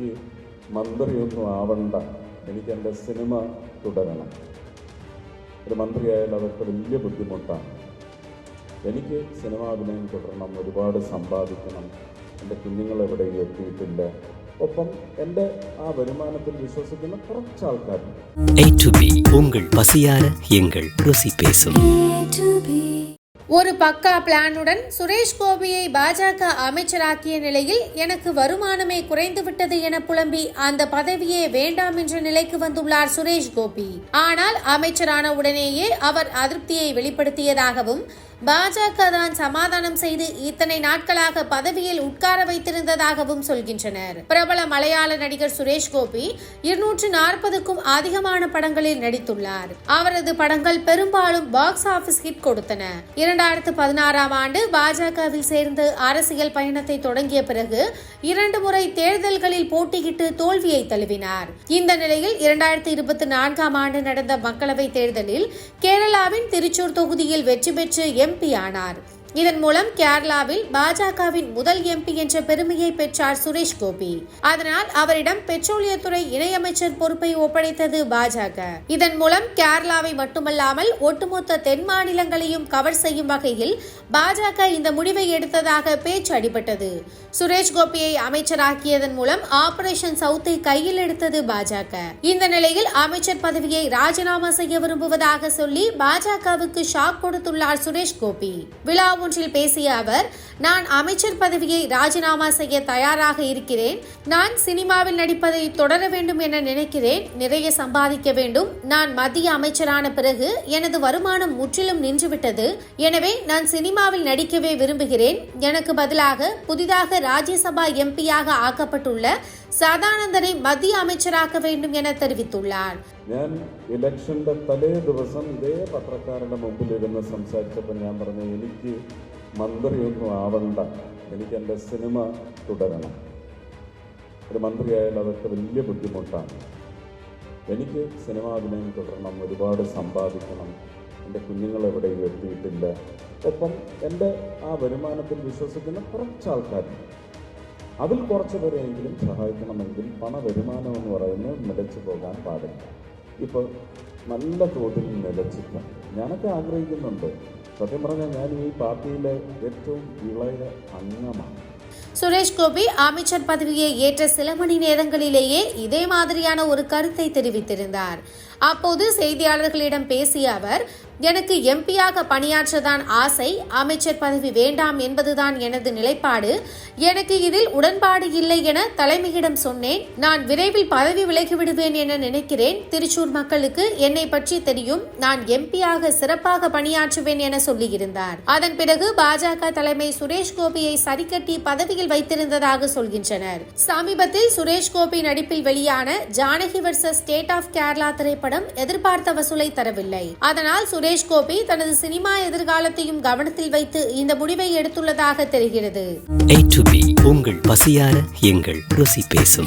എനിക്ക് മന്ത്രിയൊന്നും ആവണ്ട. എനിക്ക് എന്റെ സിനിമ തുടരണം. ഒരു മന്ത്രിയായാലും അതൊക്കെ വലിയ ബുദ്ധിമുട്ടാണ്. എനിക്ക് സിനിമ അഭിനയം തുടരണം ഒരുപാട് സമ്പാദിക്കണം. എന്റെ കുഞ്ഞുങ്ങൾ എവിടെയും എത്തിയിട്ടില്ല. ഒപ്പം എന്റെ ആ വരുമാനത്തിൽ വിശ്വസിക്കുന്ന കുറച്ച് ആൾക്കാരുണ്ട്. ഉങ്കൾ പസിയാര എങ്കൾ രുസി പേസും ஒரு பக்கா பிளானுடன் சுரேஷ் கோபியை பாஜக அமைச்சராக்கிய நிலையில் எனக்கு வருமானமே குறைந்துவிட்டது என புலம்பி அந்த பதவியே வேண்டாம் என்ற நிலைக்கு வந்துள்ளார் சுரேஷ் கோபி. ஆனால் அமைச்சரான உடனேயே அவர் அதிருப்தியை வெளிப்படுத்தியதாகவும் பாஜக தான் சமாதானம் செய்து இத்தனை நாட்களாக பதவியில் உட்கார வைத்திருந்ததாகவும் சொல்கின்றனர். பிரபல மலையாள நடிகர் சுரேஷ் கோபி இருநூற்று நாற்பதுக்கும் அதிகமான படங்களில் நடித்துள்ளார். அவரது படங்கள் பெரும்பாலும் பாக்ஸ் ஆபீஸ் ஹிட் கொடுத்தன. இரண்டாயிரத்து பதினாறாம் ஆண்டு பாஜகவில் சேர்ந்து அரசியல் பயணத்தை தொடங்கிய பிறகு இரண்டு முறை தேர்தல்களில் போட்டியிட்டு தோல்வியை தழுவினார். இந்த நிலையில் இரண்டாயிரத்தி இருபத்தி நான்காம் ஆண்டு நடந்த மக்களவைத் தேர்தலில் கேரளாவின் திருச்சூர் தொகுதியில் வெற்றி பெற்று எம்பி ஆனார். இதன் மூலம் கேரளாவில் பாஜகவின் முதல் எம்பி என்ற பெருமையை பெற்றார் சுரேஷ் கோபி. அதனால் அவரிடம் பெட்ரோலியத்துறை இணையமைச்சர் பொறுப்பை ஒப்படைத்தது பாஜக. இதன் மூலம் கேரளாவை மட்டுமல்லாமல் ஒட்டுமொத்த தென் மாநிலங்களையும் கவர் செய்யும் வகையில் பாஜக இந்த முடிவை எடுத்ததாக பேச்சு அடிபட்டது. சுரேஷ் கோபியை அமைச்சராக்கியதன் மூலம் ஆபரேஷன் சவுத்தை கையில் எடுத்தது பாஜக. இந்த நிலையில் அமைச்சர் பதவியை ராஜினாமா செய்ய விரும்புவதாக சொல்லி பாஜகவுக்கு ஷாக் கொடுத்துள்ளார் சுரேஷ் கோபி. விழா ஒன்றில் பேசிய அவர் நான் அமைச்சர் பதவியை ராஜினாமா செய்ய தயாராக இருக்கிறேன். நான் சினிமாவில் நடிப்பதை தொடர வேண்டும் என நினைக்கிறேன். நிறைய சம்பாதிக்க வேண்டும். நான் மத்திய அமைச்சரான பிறகு எனது வருமானம் முற்றிலும் நின்றுவிட்டது. எனவே நான் சினிமாவில் நடிக்கவே விரும்புகிறேன். எனக்கு பதிலாக புதிதாக ராஜ்யசபா எம்பியாக ஆக்கப்பட்டுள்ள சதானந்தனை மத்திய அமைச்சராக்க வேண்டும் என தெரிவித்துள்ளார் ഞാൻ ഇലക്ഷൻ്റെ തലേ ദിവസം ഇതേ പത്രക്കാരുടെ മുമ്പിലിരുന്ന് സംസാരിച്ചപ്പോൾ ഞാൻ പറഞ്ഞു എനിക്ക് മന്ത്രിയൊന്നും ആവണ്ട എനിക്ക് എൻ്റെ സിനിമ തുടരണം ഒരു മന്ത്രിയായാൽ അതൊക്കെ വലിയ ബുദ്ധിമുട്ടാണ് എനിക്ക് സിനിമാഭിനയം തുടരണം ഒരുപാട് സമ്പാദിക്കണം എൻ്റെ കുഞ്ഞുങ്ങൾ എവിടെയും എത്തിയിട്ടില്ല ഒപ്പം എൻ്റെ ആ വരുമാനത്തിൽ വിശ്വസിക്കുന്ന കുറച്ച് ആൾക്കാരുണ്ട് അതിൽ കുറച്ച് പേരെയെങ്കിലും സഹായിക്കണമെങ്കിൽ പണവരുമാനം എന്ന് പറയുന്നത് നിലച്ചു പോകാൻ പാടില്ല ഇപ്പോൾ നല്ല തോതിൽ നിലച്ചിട്ട് ഞാനൊക്കെ ആഗ്രഹിക്കുന്നുണ്ട് സത്യം പറഞ്ഞാൽ ഞാൻ ഈ പാർട്ടിയിലെ ഏറ്റവും ഇളയ അംഗമാണ് சுரேஷ் கோபி அமைச்சர் பதவியை ஏற்ற சில மணி நேரங்களிலேயே இதே மாதிரியான ஒரு கருத்தை தெரிவித்திருந்தார் அப்போது செய்தியாளர்களிடம் பேசிய அவர் எனக்கு எம்பியாக பணியாற்றதான் ஆசை அமைச்சர் பதவி வேண்டாம் என்பதுதான் எனது நிலைப்பாடு. எனக்கு இதில் உடன்பாடு இல்லை என தலைமையிடம் சொன்னேன். நான் விரைவில் பதவி விலகி விடுவேன் என நினைக்கிறேன். திருச்சூர் மக்களுக்கு என்னை பற்றி தெரியும். நான் எம்பியாக சிறப்பாக பணியாற்றுவேன் என சொல்லியிருந்தார். அதன் பிறகு பாஜக தலைமை சுரேஷ் கோபியை சரிக்கட்டி பதவியில் வைத்திருந்ததாக சொல்கின்றனர். சமீபத்தில் சுரேஷ் கோபி நடிப்பில் வெளியான Janaki versus state of Kerala திரைப்படம் எதிர்பார்த்த வசூலை தரவில்லை. அதனால் சுரேஷ் கோபி தனது சினிமா எதிர்காலத்தையும் கவனத்தில் வைத்து இந்த முடிவை எடுத்துள்ளதாக தெரிகிறது. உங்கள் பசியார எங்கள் ருசி பேசும்.